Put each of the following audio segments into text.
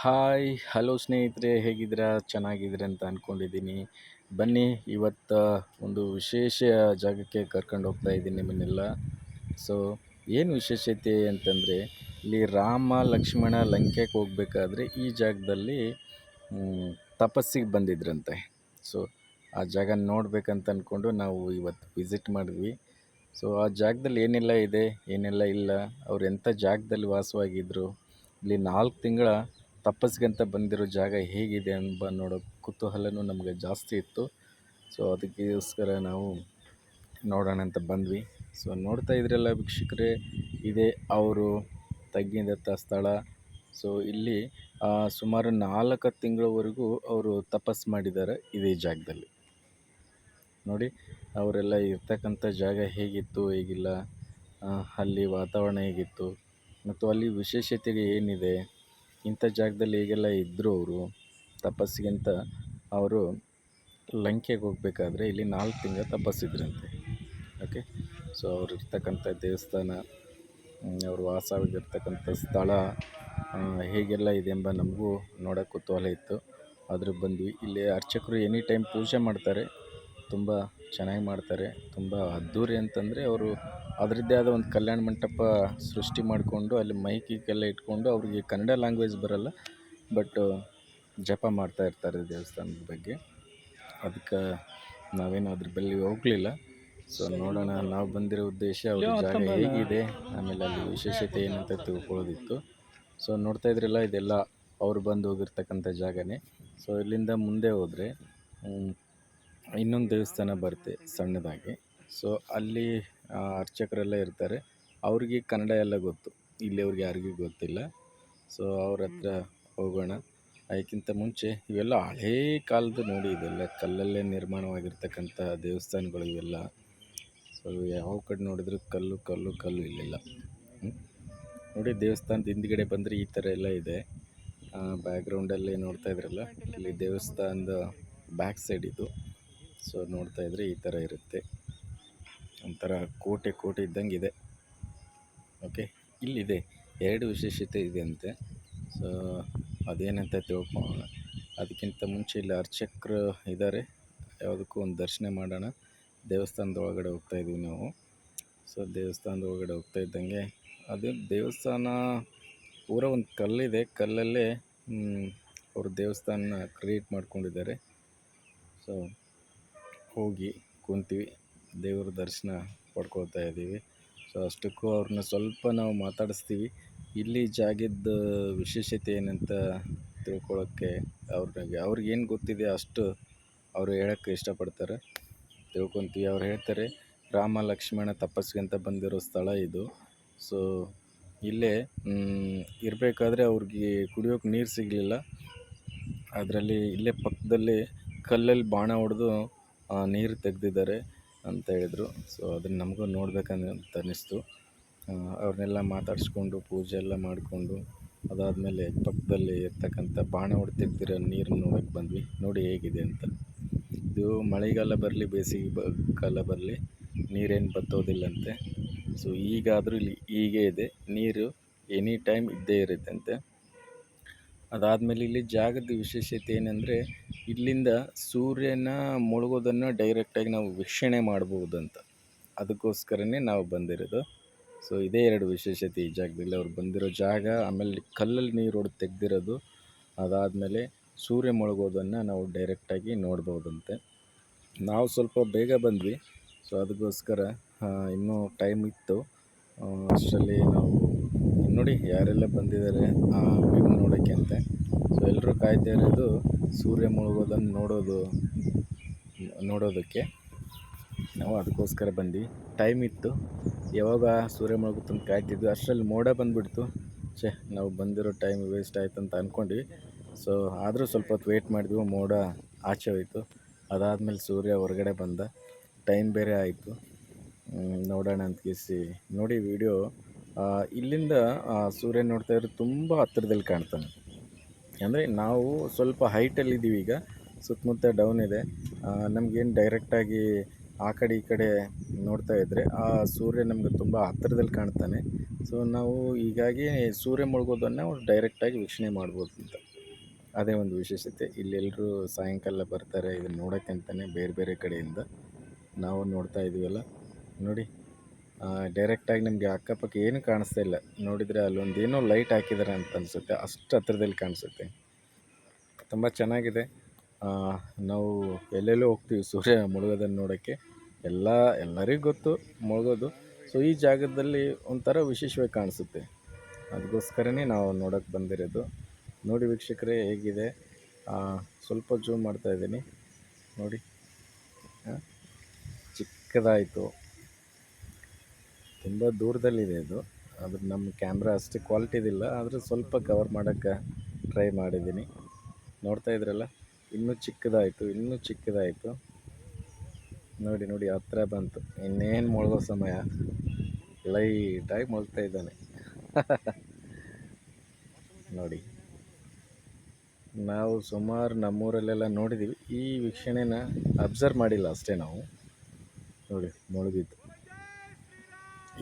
Hi hello ಸ್ನೇಹಿತರೆ, ಹೇಗಿದ್ದೀರಾ? ಚೆನ್ನಾಗಿದ್ದೀರಾ ಅಂತ ಅಂದ್ಕೊಂಡಿದ್ದೀನಿ ಬನ್ನಿ, ಇವತ್ತು ಒಂದು ವಿಶೇಷ ಜಾಗಕ್ಕೆ ಕರ್ಕೊಂಡು ಹೋಗ್ತಾ ಇದ್ದೀನಿ ನಿಮ್ಮನ್ನೆಲ್ಲ. ಸೊ ಏನು ವಿಶೇಷತೆ ಅಂತಂದರೆ, ಇಲ್ಲಿ ರಾಮ ಲಕ್ಷ್ಮಣ ಲಂಕೆಗೆ ಹೋಗ್ಬೇಕಾದ್ರೆ ಈ ಜಾಗದಲ್ಲಿ ತಪಸ್ಸಿಗೆ ಬಂದಿದ್ರಂತೆ. ಸೊ ಆ ಜಾಗ ನೋಡಬೇಕಂತ ಅಂದ್ಕೊಂಡು ನಾವು ಇವತ್ತು ವಿಸಿಟ್ ಮಾಡಿದ್ವಿ. ಸೊ ಆ ಜಾಗದಲ್ಲಿ ಏನೆಲ್ಲ ಇದೆ, ಏನೆಲ್ಲ ಇಲ್ಲ, ಅವ್ರು ಎಂಥ ಜಾಗದಲ್ಲಿ ವಾಸವಾಗಿದ್ದರು ಇಲ್ಲಿ ನಾಲ್ಕು ತಿಂಗಳ ತಪಸ್ಸಿಗಂತ ಬಂದಿರೋ ಜಾಗ ಹೇಗಿದೆ ಎಂಬ ನೋಡೋ ಕುತೂಹಲನೂ ನಮಗೆ ಜಾಸ್ತಿ ಇತ್ತು. ಸೊ ಅದಕ್ಕೋಸ್ಕರ ನಾವು ನೋಡೋಣ ಅಂತ ಬಂದ್ವಿ. ಸೊ ನೋಡ್ತಾ ಇದ್ರಲ್ಲ ವೀಕ್ಷಕರೇ, ಇದೇ ಅವರು ತಗ್ಗಿದಂಥ ಸ್ಥಳ. ಸೊ ಇಲ್ಲಿ ಸುಮಾರು ನಾಲ್ಕು ತಿಂಗಳವರೆಗೂ ಅವರು ತಪಸ್ ಮಾಡಿದ್ದಾರೆ ಇದೇ ಜಾಗದಲ್ಲಿ. ನೋಡಿ, ಅವರೆಲ್ಲ ಇರ್ತಕ್ಕಂಥ ಜಾಗ ಹೇಗಿತ್ತು, ಹೇಗಿಲ್ಲ ಅಲ್ಲಿ ವಾತಾವರಣ ಹೇಗಿತ್ತು, ಮತ್ತು ಅಲ್ಲಿ ವಿಶೇಷತೆಗೆ ಏನಿದೆ ಇಂಥ ಜಾಗದಲ್ಲಿ ಹೇಗೆಲ್ಲ ಇದ್ದರು ಅವರು, ತಪಸ್ಸಿಗಿಂತ ಅವರು ಲಂಕೆಗೆ ಹೋಗಬೇಕಾದ್ರೆ ಇಲ್ಲಿ ನಾಲ್ಕು ತಿಂಗಳ ತಪಸ್ಸಿದ್ರಂತೆ. ಓಕೆ ಸೊ ಅವ್ರು ಇರ್ತಕ್ಕಂಥ ದೇವಸ್ಥಾನ ಅವರು ವಾಸವಾಗಿರ್ತಕ್ಕಂಥ ಸ್ಥಳ ಹೇಗೆಲ್ಲ ಇದೆ ಎಂಬ ನಮಗೂ ನೋಡೋಕ್ಕೆ ಕುತೂಹಲ ಇತ್ತು. ಆದರೂ ಬಂದ್ವಿ. ಇಲ್ಲಿ ಅರ್ಚಕರು ಎನಿ ಟೈಮ್ ಪೂಜೆ ಮಾಡ್ತಾರೆ. ತುಂಬ ಚೆನ್ನಾಗಿ ಮಾಡ್ತಾರೆ. ತುಂಬ ಅದ್ಧೂರಿ ಅಂತಂದರೆ ಅವರು ಅದರದ್ದೇ ಆದ ಒಂದು ಕಲ್ಯಾಣ ಮಂಟಪ ಸೃಷ್ಟಿ ಮಾಡಿಕೊಂಡು ಅಲ್ಲಿ ಮೈಕಿಗೆಲ್ಲ ಇಟ್ಕೊಂಡು ಅವರಿಗೆ ಕನ್ನಡ ಲ್ಯಾಂಗ್ವೇಜ್ ಬರಲ್ಲ ಬಟ್ ಜಪ ಮಾಡ್ತಾ ಇರ್ತಾರೆ ದೇವಸ್ಥಾನದ ಬಗ್ಗೆ. ಅದಕ್ಕೆ ನಾವೇನು ಅದ್ರ ಬಳಿ ಹೋಗಲಿಲ್ಲ. ಸೊ ನೋಡೋಣ ನಾವು ಬಂದಿರೋ ಉದ್ದೇಶ ಅವ್ರ ಜಾಗ ಹೇಗಿದೆ ಆಮೇಲೆ ಅಲ್ಲಿ ವಿಶೇಷತೆ ಏನಂತ ತಿಳ್ಕೊಳ್ಳೋದಿತ್ತು. ಸೊ ನೋಡ್ತಾ ಇದ್ರಲ್ಲ ಇದೆಲ್ಲ ಅವ್ರು ಬಂದು ಹೋಗಿರ್ತಕ್ಕಂಥ ಜಾಗನೇ. ಸೊ ಇಲ್ಲಿಂದ ಮುಂದೆ ಹೋದರೆ ಇನ್ನೊಂದು ದೇವಸ್ಥಾನ ಬರುತ್ತೆ ಸಣ್ಣದಾಗಿ. ಸೊ ಅಲ್ಲಿ ಅರ್ಚಕರೆಲ್ಲ ಇರ್ತಾರೆ. ಅವ್ರಿಗೆ ಕನ್ನಡ ಎಲ್ಲ ಗೊತ್ತು. ಇಲ್ಲಿಯವ್ರಿಗೆ ಯಾರಿಗೂ ಗೊತ್ತಿಲ್ಲ. ಸೊ ಅವ್ರ ಹತ್ರ ಹೋಗೋಣ. ಅದಕ್ಕಿಂತ ಮುಂಚೆ ಇವೆಲ್ಲ ಹಳೇ ಕಾಲದ ನೋಡಿ ಇದೆಲ್ಲ. ಕಲ್ಲಲ್ಲೇ ನಿರ್ಮಾಣವಾಗಿರ್ತಕ್ಕಂಥ ದೇವಸ್ಥಾನಗಳು ಇವೆಲ್ಲ. ಸೊ ಯಾವ ಕಡೆ ನೋಡಿದ್ರು ಕಲ್ಲು ಕಲ್ಲು ಕಲ್ಲು ಇಲ್ಲಿಲ್ಲ. ನೋಡಿ ದೇವಸ್ಥಾನದ ಹಿಂದ್ಗಡೆ ಬಂದರೆ ಈ ಥರ ಎಲ್ಲ ಇದೆ. ಬ್ಯಾಕ್ಗ್ರೌಂಡಲ್ಲಿ ನೋಡ್ತಾ ಇದ್ರಲ್ಲ. ಇಲ್ಲಿ ದೇವಸ್ಥಾನದ ಬ್ಯಾಕ್ ಸೈಡ್ ಇದು. ಸೊ ನೋಡ್ತಾ ಇದ್ರೆ ಈ ಥರ ಇರುತ್ತೆ. ಒಂಥರ ಕೋಟೆ ಕೋಟೆ ಇದ್ದಂಗೆ ಇದೆ. ಓಕೆ ಇಲ್ಲಿದೆ. ಎರಡು ವಿಶೇಷತೆ ಇದೆ ಅಂತೆ ಸೊ ಅದೇನಂತ ತಿಳ್ಕೊಳ್ಳೋಣ. ಅದಕ್ಕಿಂತ ಮುಂಚೆ ಇಲ್ಲಿ ಅರ್ಚಕರು ಇದ್ದಾರೆ ಯಾವುದಕ್ಕೂ ಒಂದು ದರ್ಶನ ಮಾಡೋಣ. ದೇವಸ್ಥಾನದ ಒಳಗಡೆ ಹೋಗ್ತಾ ಇದ್ದೀವಿ ನಾವು. ಸೊ ದೇವಸ್ಥಾನದ ಒಳಗಡೆ ಹೋಗ್ತಾ ಇದ್ದಂಗೆ ಅದು ದೇವಸ್ಥಾನ ಪೂರ ಒಂದು ಕಲ್ಲಿದೆ. ಕಲ್ಲಲ್ಲೇ ಅವರು ದೇವಸ್ಥಾನ ಕ್ರಿಯೇಟ್ ಮಾಡ್ಕೊಂಡಿದ್ದಾರೆ. ಸೊ ಹೋಗಿ ಕುಂತೀವಿ. ದೇವ್ರ ದರ್ಶನ ಪಡ್ಕೊಳ್ತಾ ಇದ್ದೀವಿ. ಸೊ ಅಷ್ಟಕ್ಕೂ ಅವ್ರನ್ನ ಸ್ವಲ್ಪ ನಾವು ಮಾತಾಡಿಸ್ತೀವಿ. ಇಲ್ಲಿ ಜಾಗದ ವಿಶೇಷತೆ ಏನಂತ ತಿಳ್ಕೊಳ್ಳೋಕ್ಕೆ ಅವ್ರಿಗೆ ಅವ್ರಿಗೇನು ಗೊತ್ತಿದೆ ಅಷ್ಟು ಅವರು ಹೇಳೋಕ್ಕೆ ಇಷ್ಟಪಡ್ತಾರೆ. ತಿಳ್ಕೊತೀವಿ. ಅವ್ರು ಹೇಳ್ತಾರೆ, ರಾಮ ಲಕ್ಷ್ಮಣ ತಪಸ್ಸಿಗಂತ ಬಂದಿರೋ ಸ್ಥಳ ಇದು. ಸೊ ಇಲ್ಲೇ ಇರಬೇಕಾದ್ರೆ ಅವ್ರಿಗೆ ಕುಡಿಯೋಕೆ ನೀರು ಸಿಗಲಿಲ್ಲ. ಅದರಲ್ಲಿ ಇಲ್ಲೇ ಪಕ್ಕದಲ್ಲಿ ಕಲ್ಲಲ್ಲಿ ಬಾಣ ಹೊಡೆದು ನೀರು ತೆಗೆದಿದ್ದಾರೆ ಅಂತ ಹೇಳಿದರು. ಸೊ ಅದನ್ನು ನಮಗೂ ನೋಡ್ಬೇಕಂತ ಅನ್ನಿಸ್ತು. ಅವ್ರನ್ನೆಲ್ಲ ಮಾತಾಡಿಸ್ಕೊಂಡು, ಪೂಜೆ ಎಲ್ಲ ಮಾಡಿಕೊಂಡು, ಅದಾದಮೇಲೆ ಪಕ್ಕದಲ್ಲಿ ಇರ್ತಕ್ಕಂಥ ಬಾಣ ಹೊಡೆದು ತೆಗ್ದಿರೋ ನೀರು ನೋಡೋಕ್ಕೆ ಬಂದ್ವಿ. ನೋಡಿ ಹೇಗಿದೆ ಅಂತ. ಇದು ಮಳೆಗಾಲ ಬರಲಿ, ಬೇಸಿಗೆ ಬ, ಕಾಲ ಬರಲಿ, ನೀರೇನು ಬತ್ತೋದಿಲ್ಲಂತೆ. ಸೊ ಈಗಾದರೂ ಇಲ್ಲಿ ಹೀಗೆ ಇದೆ. ನೀರು ಎನಿ ಟೈಮ್ ಇದ್ದೇ ಇರುತ್ತಂತೆ. ಅದಾದಮೇಲೆ ಇಲ್ಲಿ ಜಾಗದ ವಿಶೇಷತೆ ಏನಂದರೆ ಇಲ್ಲಿಂದ ಸೂರ್ಯನ ಮುಳುಗೋದನ್ನು ಡೈರೆಕ್ಟಾಗಿ ನಾವು ವೀಕ್ಷಣೆ ಮಾಡ್ಬೋದಂತ. ಅದಕ್ಕೋಸ್ಕರನೇ ನಾವು ಬಂದಿರೋದು. ಸೊ ಇದೇ ಎರಡು ವಿಶೇಷತೆ ಈ ಜಾಗದಲ್ಲಿ. ಅವ್ರು ಬಂದಿರೋ ಜಾಗ, ಆಮೇಲೆ ಕಲ್ಲಲ್ಲಿ ನೀರು ಹೊಡೆದು ತೆಗ್ದಿರೋದು. ಅದಾದಮೇಲೆ ಸೂರ್ಯ ಮುಳುಗೋದನ್ನು ನಾವು ಡೈರೆಕ್ಟಾಗಿ ನೋಡ್ಬೋದಂತೆ. ನಾವು ಸ್ವಲ್ಪ ಬೇಗ ಬಂದ್ವಿ. ಸೊ ಅದಕ್ಕೋಸ್ಕರ ಇನ್ನೂ ಟೈಮ್ ಇತ್ತು. ಅಷ್ಟರಲ್ಲಿ ನಾವು ನೋಡಿ ಯಾರೆಲ್ಲ ಬಂದಿದ್ದಾರೆ ಆ ವ್ಯೂ ನೋಡೋಕ್ಕೆ ಅಂತ. ಸೊ ಎಲ್ಲರೂ ಕಾಯ್ತಾ ಇರೋದು ಸೂರ್ಯ ಮುಳುಗೋದನ್ನು ನೋಡೋದು, ನೋಡೋದಕ್ಕೆ. ನಾವು ಅದಕ್ಕೋಸ್ಕರ ಬಂದ್ವಿ. ಟೈಮ್ ಇತ್ತು. ಯಾವಾಗ ಸೂರ್ಯ ಮುಳುಗುತ್ತಂತ ಕಾಯ್ತಿದ್ವಿ. ಅಷ್ಟರಲ್ಲಿ ಮೋಡ ಬಂದುಬಿಡ್ತು. ಛೇ, ನಾವು ಬಂದಿರೋ ಟೈಮ್ ವೇಸ್ಟ್ ಆಯ್ತು ಅಂತ ಅಂದ್ಕೊಂಡ್ವಿ ಸೊ ಆದರೂ ಸ್ವಲ್ಪ ಹೊತ್ತು ವೆಯ್ಟ್ ಮಾಡಿದ್ವಿ. ಮೋಡ ಆಚೆ ಹೋಯಿತು. ಅದಾದಮೇಲೆ ಸೂರ್ಯ ಹೊರಗಡೆ ಬಂದ. ಟೈಮ್ ಬೇರೆ ಆಯಿತು. ನೋಡೋಣ ಅಂತ ಕೇಸಿ ನೋಡಿ ವಿಡಿಯೋ ಇಲ್ಲಿಂದ ಸೂರ್ಯ ನೋಡ್ತಾ ಇದ್ರೆ ತುಂಬ ಹತ್ತಿರದಲ್ಲಿ ಕಾಣ್ತಾನೆ. ಅಂದರೆ ನಾವು ಸ್ವಲ್ಪ ಹೈಟಲ್ಲಿ ಇದ್ದೀವಿ ಈಗ, ಸುತ್ತಮುತ್ತ ಡೌನ್ ಇದೆ. ನಮಗೇನು ಡೈರೆಕ್ಟಾಗಿ ಆ ಕಡೆ ಈ ಕಡೆ ನೋಡ್ತಾ ಇದ್ದರೆ ಆ ಸೂರ್ಯ ನಮಗೆ ತುಂಬ ಹತ್ತಿರದಲ್ಲಿ ಕಾಣ್ತಾನೆ. ಸೊ ನಾವು ಹೀಗಾಗಿ ಸೂರ್ಯ ಮುಳುಗೋದನ್ನು ಡೈರೆಕ್ಟಾಗಿ ವೀಕ್ಷಣೆ ಮಾಡ್ಬೋದು ಅಂತ. ಅದೇ ಒಂದು ವಿಶೇಷತೆ. ಇಲ್ಲೆಲ್ಲರೂ ಸಾಯಂಕಾಲ ಬರ್ತಾರೆ, ಇದನ್ನು ನೋಡೋಕ್ಕೆ ಅಂತಲೇ ಬೇರೆ ಬೇರೆ ಕಡೆಯಿಂದ ನಾವು ನೋಡ್ತಾ ಇದೀವಲ್ಲ. ನೋಡಿ. ಡೈರೆಕ್ಟಾಗಿ ನಿಮಗೆ ಅಕ್ಕಪಕ್ಕ ಏನು ಕಾಣಿಸ್ತಾ ಇಲ್ಲ. ನೋಡಿದರೆ ಅಲ್ಲೊಂದು ಏನೋ ಲೈಟ್ ಹಾಕಿದ್ದಾರೆ ಅಂತ ಅನಿಸುತ್ತೆ. ಅಷ್ಟು ಹತ್ರದಲ್ಲಿ ಕಾಣಿಸುತ್ತೆ. ತುಂಬ ಚೆನ್ನಾಗಿದೆ. ನಾವು ಎಲ್ಲೆಲ್ಲೋ ಹೋಗ್ತೀವಿ ಸೂರ್ಯ ಮುಳುಗೋದನ್ನು ನೋಡೋಕ್ಕೆ. ಎಲ್ಲ, ಎಲ್ಲರಿಗೂ ಗೊತ್ತು, ಮುಳುಗೋದು. ಸೊ ಈ ಜಾಗದಲ್ಲಿ ಒಂಥರ ವಿಶೇಷವಾಗಿ ಕಾಣಿಸುತ್ತೆ. ಅದಕ್ಕೋಸ್ಕರನೇ ನಾವು ನೋಡೋಕ್ಕೆ ಬಂದಿರೋದು. ನೋಡಿ ವೀಕ್ಷಕರೇ, ಹೇಗಿದೆ? ಸ್ವಲ್ಪ ಜೂಮ್ ಮಾಡ್ತಾಯಿದ್ದೀನಿ ನೋಡಿ. ಚಿಕ್ಕದಾಯಿತು. ತುಂಬ ದೂರದಲ್ಲಿದೆ ಅದು. ನಮ್ಮ ಕ್ಯಾಮ್ರಾ ಅಷ್ಟು ಕ್ವಾಲಿಟಿದಿಲ್ಲ ಆದರೆ ಸ್ವಲ್ಪ ಕವರ್ ಮಾಡೋಕ್ಕೆ ಟ್ರೈ ಮಾಡಿದ್ದೀನಿ. ನೋಡ್ತಾ ಇದ್ರಲ್ಲ? ಇನ್ನೂ ಚಿಕ್ಕದಾಯಿತು ಇನ್ನೂ ಚಿಕ್ಕದಾಯಿತು. ನೋಡಿ ನೋಡಿ, ಹತ್ರ ಬಂತು. ಇನ್ನೇನು ಮುಳುಗೋ ಸಮಯ. ಲೈಟಾಗಿ ಮುಳುಗ್ತಾ ಇದ್ದಾನೆ. ನೋಡಿ. ನಾವು ಸುಮಾರು ನಮ್ಮೂರಲ್ಲೆಲ್ಲ ನೋಡಿದ್ದೀವಿ ಈ ವೀಕ್ಷಣೆನ ಅಬ್ಸರ್ವ್ ಮಾಡಿಲ್ಲ ಅಷ್ಟೇ ನಾವು. ನೋಡಿ, ಮುಳುಗಿದ್ದು.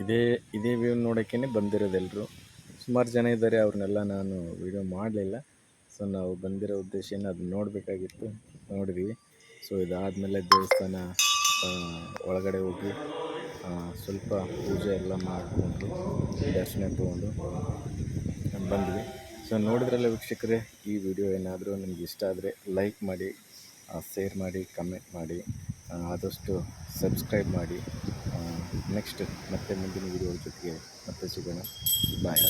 ಇದೇ ಇದೇ ವ್ಯೂ ನೋಡೋಕ್ಕೇ ಬಂದಿರೋದು ಎಲ್ಲರೂ ಸುಮಾರು ಜನ ಇದ್ದಾರೆ ಅವ್ರನ್ನೆಲ್ಲ ನಾನು ವಿಡಿಯೋ ಮಾಡಲಿಲ್ಲ. ಸೊ ನಾವು ಬಂದಿರೋ ಉದ್ದೇಶ ಏನು ಅದು ನೋಡಬೇಕಾಗಿತ್ತು. ನೋಡಿದ್ವಿ. ಸೊ ಇದಾದಮೇಲೆ ದೇವಸ್ಥಾನ ಒಳಗಡೆ ಹೋಗಿ ಸ್ವಲ್ಪ ಪೂಜೆ ಎಲ್ಲ ಮಾಡಿಕೊಂಡು ದರ್ಶನ ತೊಗೊಂಡು ಬಂದ್ವಿ. ಸೊ ನೋಡಿದ್ರಲ್ಲ ವೀಕ್ಷಕರೇ, ಈ ವಿಡಿಯೋ ಏನಾದರೂ ನಿಮ್ಗೆ ಇಷ್ಟ ಆದರೆ ಲೈಕ್ ಮಾಡಿ ಶೇರ್ ಮಾಡಿ ಕಮೆಂಟ್ ಮಾಡಿ ಆದಷ್ಟು ಸಬ್ಸ್ಕ್ರೈಬ್ ಮಾಡಿ ನೆಕ್ಸ್ಟ್ ಮತ್ತೆ ಮುಂದಿನ ವಿಡಿಯೋ ಜೊತೆಗೆ ಮತ್ತೆ ಸಿಗೋಣ. ಬಾಯ್